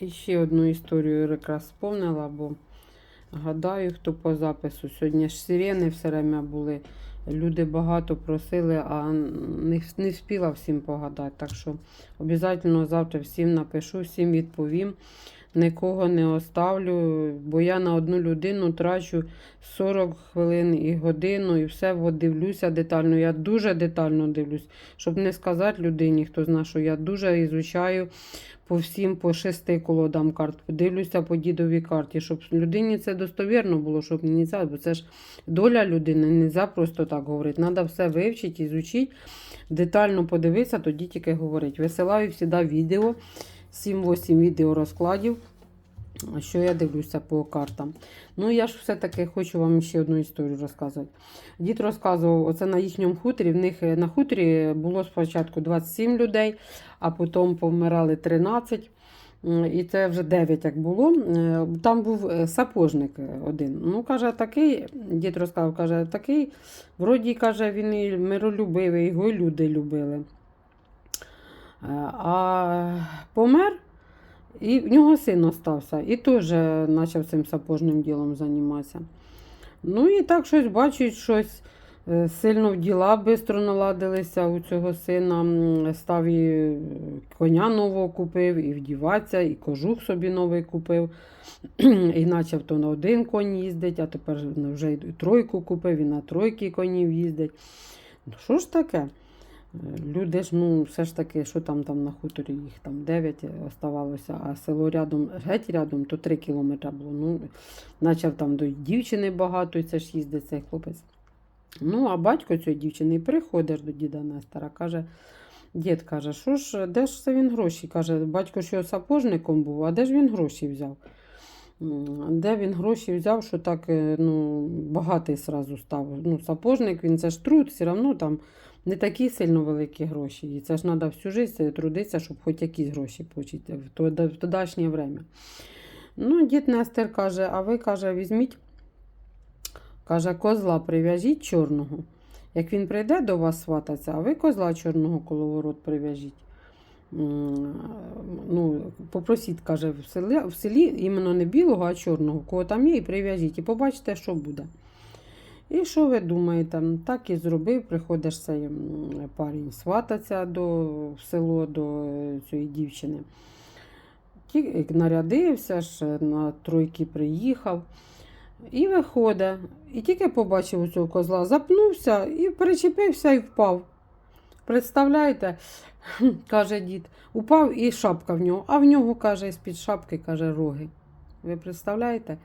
І ще одну історію якраз сповнила, бо гадаю, хто по запису. Сьогодні ж сирени все время були. Люди багато просили, а не, не встигла всім погадати. Так що обов'язково завтра всім напишу, всім відповім. Нікого не оставлю, бо я на одну людину трачу 40 хвилин і годину, і все дивлюся детально. Я дуже детально дивлюсь, щоб не сказати людині, хто знає, що я дуже ізучаю по всім, по шести колодам карт. Дивлюся по дідовій карті, щоб людині це достовірно було, щоб не це, бо це ж доля людини, не можна просто так говорити. Треба все вивчити, ізучити, детально подивитися, тоді тільки говорити. Висилаю завжди відео, 7-8 відео розкладів. Що я дивлюся по картам. Ну, я ж все-таки хочу вам ще одну історію розказати. Дід розказував, оце на їхньому хуторі. В них на хуторі було спочатку 27 людей, а потім помирали 13. І це вже 9 як було. Е, Там був е, сапожник один. Ну, каже, такий, дід розказав, каже, такий, вроді, каже, він і миролюбивий, його люди любили. Е, А помер. І в нього син остався, і теж почав цим сапожним ділом займатися. Ну і так щось бачить, щось е, сильно в діла швидко наладилися у цього сина. Став і коня нового купив, і вдіватися, і кожух собі новий купив. І почав то на один конь їздить, а тепер вже й тройку купив, і на тройки конів їздить. Ну що ж таке? Люди ж, ну, все ж таки, що там, там на хуторі, їх там 9 оставалося, а село рядом, геть рядом, то 3 кілометри було. Ну, почав там до дівчини багато, це ж їздить цей хлопець. Ну, а батько цієї дівчини приходить до діда Нестора, каже, дід каже, що ж, де ж це він гроші? Каже, батько що сапожником був, а де ж він гроші взяв? Де він гроші взяв, що так е, ну, багатий сразу став. Ну, сапожник, він це ж труд, все одно там не такі сильно великі гроші. І це ж треба всю життя трудитися, щоб хоч якісь гроші отримати в то- в тодішнє время. Ну, дід Нестер каже, а ви, каже, візьміть, каже, козла прив'яжіть чорного. Як він прийде до вас свататися, а ви козла чорного коло ворот прив'яжіть. Ну, попросіть, каже, в селі, в селі іменно не білого, а чорного. Кого там є, і прив'яжіть, і побачите, що буде. І що ви думаєте? Так і зробив, приходиш цей парень свататься до, в село до е, цієї дівчини. Ті- Нарядився, ж на тройки приїхав. І виходить. І тільки побачив у цього козла, запнувся і перечепився і впав. Представляєте, каже дід, упав і шапка в нього, а в нього, каже, з-під шапки каже, роги. Ви представляєте?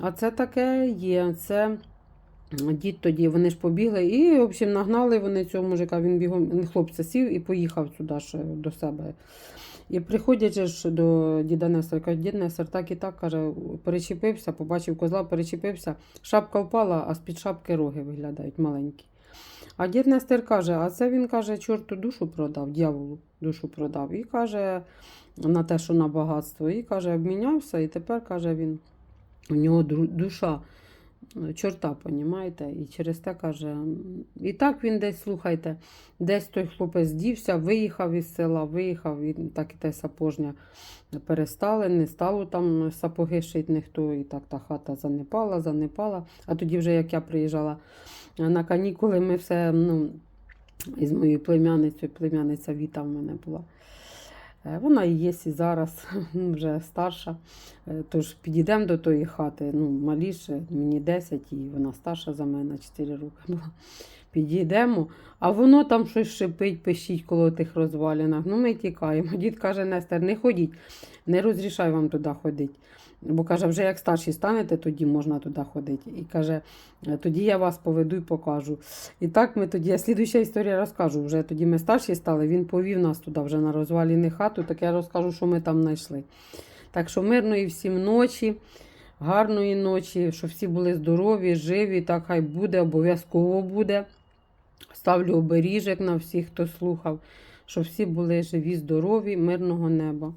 А це таке є. Це дід тоді, вони ж побігли і, в общем, нагнали вони цього мужика. Він бігом, хлопця сів і поїхав сюди ж до себе. І приходять ж до діда Нестора, кажуть, дід Нестор так і так каже, перечепився, побачив козла, перечепився, шапка впала, а з-під шапки роги виглядають маленькі. А дід Нестер каже, а це він каже, чорту душу продав, дьяволу душу продав. І каже, на те, що на багатство. І каже, обмінявся, і тепер каже він, у нього душа чорта, понімаєте? І через те каже, і так він десь, слухайте, десь той хлопець дівся, виїхав із села, виїхав, і так і те сапожня перестали, не стало там сапоги шити ніхто, і так та хата занепала, занепала. А тоді вже як я приїжджала на канікули, ми все ну, із моєю племянницею, племянниця Віта в мене була. Е, Вона і є і зараз, вже старша. Е, Тож підійдемо до тої хати. Ну, маліше, мені 10, і вона старша за мене 4 роки була. Підійдемо, а воно там щось шипить, пищить коло тих розвалинах. Ну, ми тікаємо. Дід каже, Нестер, не ходіть, не розрішаю вам туди ходити. Бо каже, вже як старші станете, тоді можна туди ходити. І каже, «Е, тоді я вас поведу і покажу. І так ми тоді, я слідуюча історія розкажу. Вже тоді ми старші стали, він повів нас туди вже на розваліни хату, так я розкажу, що ми там знайшли. Так що мирної всім ночі, гарної ночі, щоб всі були здорові, живі, так хай буде, обов'язково буде. Ставлю оберіжок на всіх, хто слухав, щоб всі були живі, здорові, мирного неба.